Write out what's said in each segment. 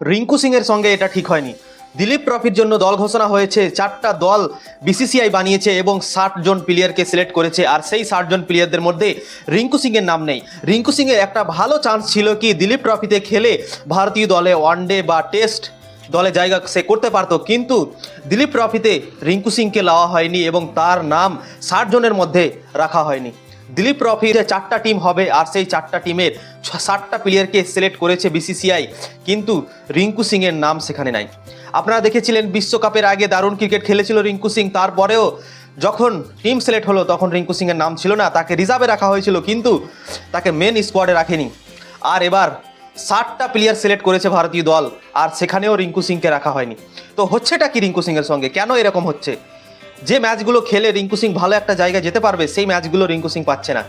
রিঙ্কু সিং এর সঙ্গে এটা ঠিক হয়নি। দিলীপ ট্রফির জন্য দল ঘোষণা হয়েছে, চারটা দল বিসিসিআই বানিয়েছে এবং ষাট জন প্লেয়ারকে সিলেক্ট করেছে, আর সেই ষাট জন প্লেয়ারদের মধ্যে রিঙ্কু সিং এর নাম নেই। রিঙ্কু সিং এর একটা ভালো চান্স ছিল কি, দিলীপ ট্রফিতে খেলে ভারতীয় দলে ওয়ানডে বা টেস্ট দলে জায়গা সে করতে পারতো, কিন্তু দিলীপ ট্রফিতে রিঙ্কু সিংকে লওয়া হয়নি এবং তার নাম ষাট জনের মধ্যে রাখা হয়নি। দিলীপ ট্রফিতে চারটা টিম হবে, আর সেই চারটা টিমের ষাটটা প্লেয়ারকে সিলেক্ট করেছে বিসিসিআই কিন্তু রিঙ্কু সিংয়ের নাম সেখানে নাই। আপনারা দেখেছিলেন বিশ্বকাপের আগে দারুণ ক্রিকেট খেলেছিল রিঙ্কু সিং, তারপরেও যখন টিম সিলেক্ট হলো, তখন রিঙ্কু সিংয়ের নাম ছিল না, তাকে রিজার্ভে রাখা হয়েছিল, কিন্তু তাকে মেন স্কোয়াডে রাখেনি। আর এবার ষাটটা প্লেয়ার সিলেক্ট করেছে ভারতীয় দল, আর সেখানেও রিঙ্কু সিংকে রাখা হয়নি। তো হচ্ছেটা কি রিঙ্কু সিংয়ের সঙ্গে? কেন এরকম হচ্ছে? যে ম্যাচগুলো খেলে রিঙ্কু সিং ভালো একটা জায়গায় যেতে পারবে, সেই ম্যাচগুলো রিঙ্কু সিং পাচ্ছে না।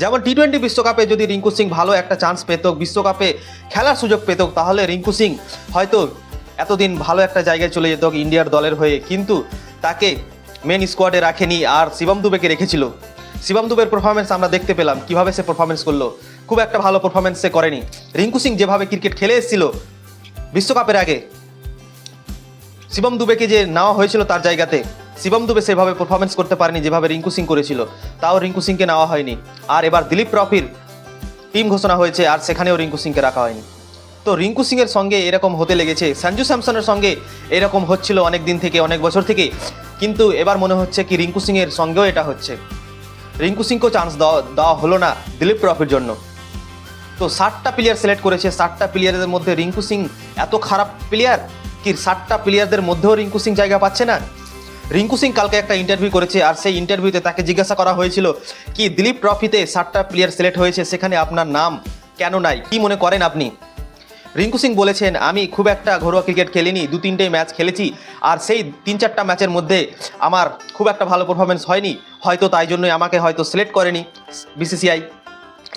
যেমন টি টোয়েন্টি বিশ্বকাপে যদি রিঙ্কু সিং ভালো একটা চান্স পেত, বিশ্বকাপে খেলার সুযোগ পেত, তাহলে রিঙ্কু সিং হয়তো এতদিন ভালো একটা জায়গায় চলে যেত ইন্ডিয়ার দলের হয়ে। কিন্তু তাকে মেন স্কোয়াডে রাখেনি আর শিবম দুবেকে রেখেছিল। শিবম দুবের পারফরমেন্স আমরা দেখতে পেলাম, কীভাবে সে পারফরমেন্স করল। খুব একটা ভালো পারফরমেন্স সে করেনি। রিঙ্কু সিং যেভাবে ক্রিকেট খেলে এসেছিল বিশ্বকাপের আগে, শিবম দুবেকে যে নেওয়া হয়েছিল তার জায়গাতে শিবম দুবে সেভাবে পারফরমেন্স করতে পারেনি, যেভাবে রিঙ্কু সিং করেছিল। তাও রিঙ্কু সিংকে নেওয়া হয়নি। আর এবার দিলীপ ট্রফির টিম ঘোষণা হয়েছে, আর সেখানেও রিঙ্কু সিংকে রাখা হয়নি। তো রিঙ্কু সিংয়ের সঙ্গে এরকম হতে লেগেছে, সঞ্জু স্যামসনের সঙ্গে এরকম হচ্ছিল অনেক দিন থেকে, অনেক বছর থেকে। কিন্তু এবার মনে হচ্ছে কি রিঙ্কু সিংয়ের সঙ্গেও এটা হচ্ছে। রিঙ্কু সিংকেও চান্স দেওয়া হলো না দিলীপ ট্রফির জন্য। তো ষাটটা প্লেয়ার সিলেক্ট করেছে, ষাটটা প্লেয়ারের মধ্যে রিঙ্কু সিং এত খারাপ প্লেয়ার কি ষাটটা প্লেয়ারদের মধ্যেও রিঙ্কু সিং জায়গা পাচ্ছে না? রিঙ্কু সিং কালকে একটা ইন্টারভিউ করেছে আর সেই ইন্টারভিউতে তাকে জিজ্ঞাসা করা হয়েছিল, কি দিলীপ ট্রফিতে ষাটটা প্লেয়ার সিলেক্ট হয়েছে? সেখানে আপনার নাম কেন নাই? কি মনে করেন আপনি? রিঙ্কু সিং বলেছেন, আমি খুব একটা ঘরোয়া ক্রিকেট খেলিনি, দু তিনটে ম্যাচ খেলেছি আর সেই তিন চারটা ম্যাচের মধ্যে আমার খুব একটা ভালো পারফরমেন্স হয়নি। হয়তো তাই জন্যই আমাকে হয়তো সিলেক্ট করেনি বিসিসিআই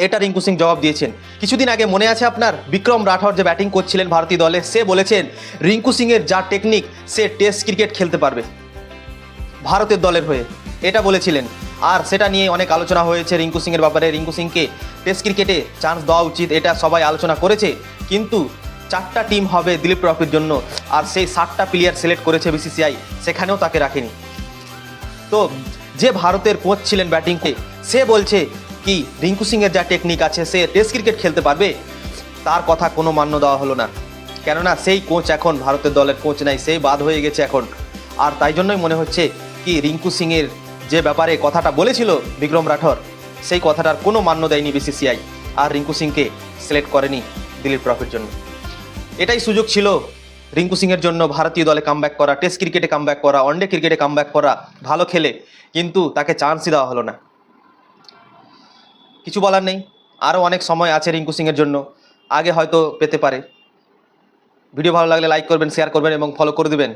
এটা রিঙ্কু সিং জবাব দিয়েছেন। কিছুদিন আগে মনে আছে আপনার? বিক্রম রাঠৌর যে ব্যাটিং করছিলেন ভারতীয় দলে, সে বলেছেন, রিঙ্কু সিংয়ের যা টেকনিক সে টেস্ট ক্রিকেট খেলতে পারবে। ভারতের দলের হয়ে। এটা বলেছিলেন। আর সেটা নিয়ে অনেক আলোচনা হয়েছে রিঙ্কু সিংয়ের ব্যাপারে। রিঙ্কু সিংকে টেস্ট ক্রিকেটে চান্স দেওয়া উচিত, এটা সবাই আলোচনা করেছে। কিন্তু চারটা টিম হবে দিলীপ ট্রফির জন্য, আর সেই সাতটা প্লেয়ার সিলেক্ট করেছে বিসিসিআই সেখানেও তাকে রাখেনি। তো যে ভারতের কোচ ছিলেন ব্যাটিংকে, সে বলছে কি, রিঙ্কু সিংয়ের যা টেকনিক আছে, সে টেস্ট ক্রিকেট খেলতে পারবে? তার কথা কোনো মান্য দেওয়া হলো না। কেননা সেই কোচ এখন ভারতের দলের কোচ নাই সেই বাদ হয়ে গেছে এখন। আর তাই জন্যই মনে হচ্ছে কি রিঙ্কু সিংয়ের যে ব্যাপারে কথাটা বলেছিল বিক্রম রাঠোর, সেই কথাটার কোনো মান্য দেয়নি বিসিসিআই আর রিঙ্কু সিংকে সিলেক্ট করেনি দিলীপ ট্রফির জন্য। এটাই সুযোগ ছিল রিঙ্কু সিংয়ের জন্য ভারতীয় দলে কামব্যাক করা টেস্ট ক্রিকেটে কামব্যাক করা ওয়ানডে ক্রিকেটে কামব্যাক করা, ভালো খেলে, কিন্তু তাকে চান্সই দেওয়া হলো না। কিছু বলার নেই আরও অনেক সময় আছে রিঙ্কু সিংয়ের জন্য, আগে হয়তো পেতে পারে। ভিডিও ভালো লাগলে লাইক করবেন শেয়ার করবেন এবং ফলো করে দিবেন।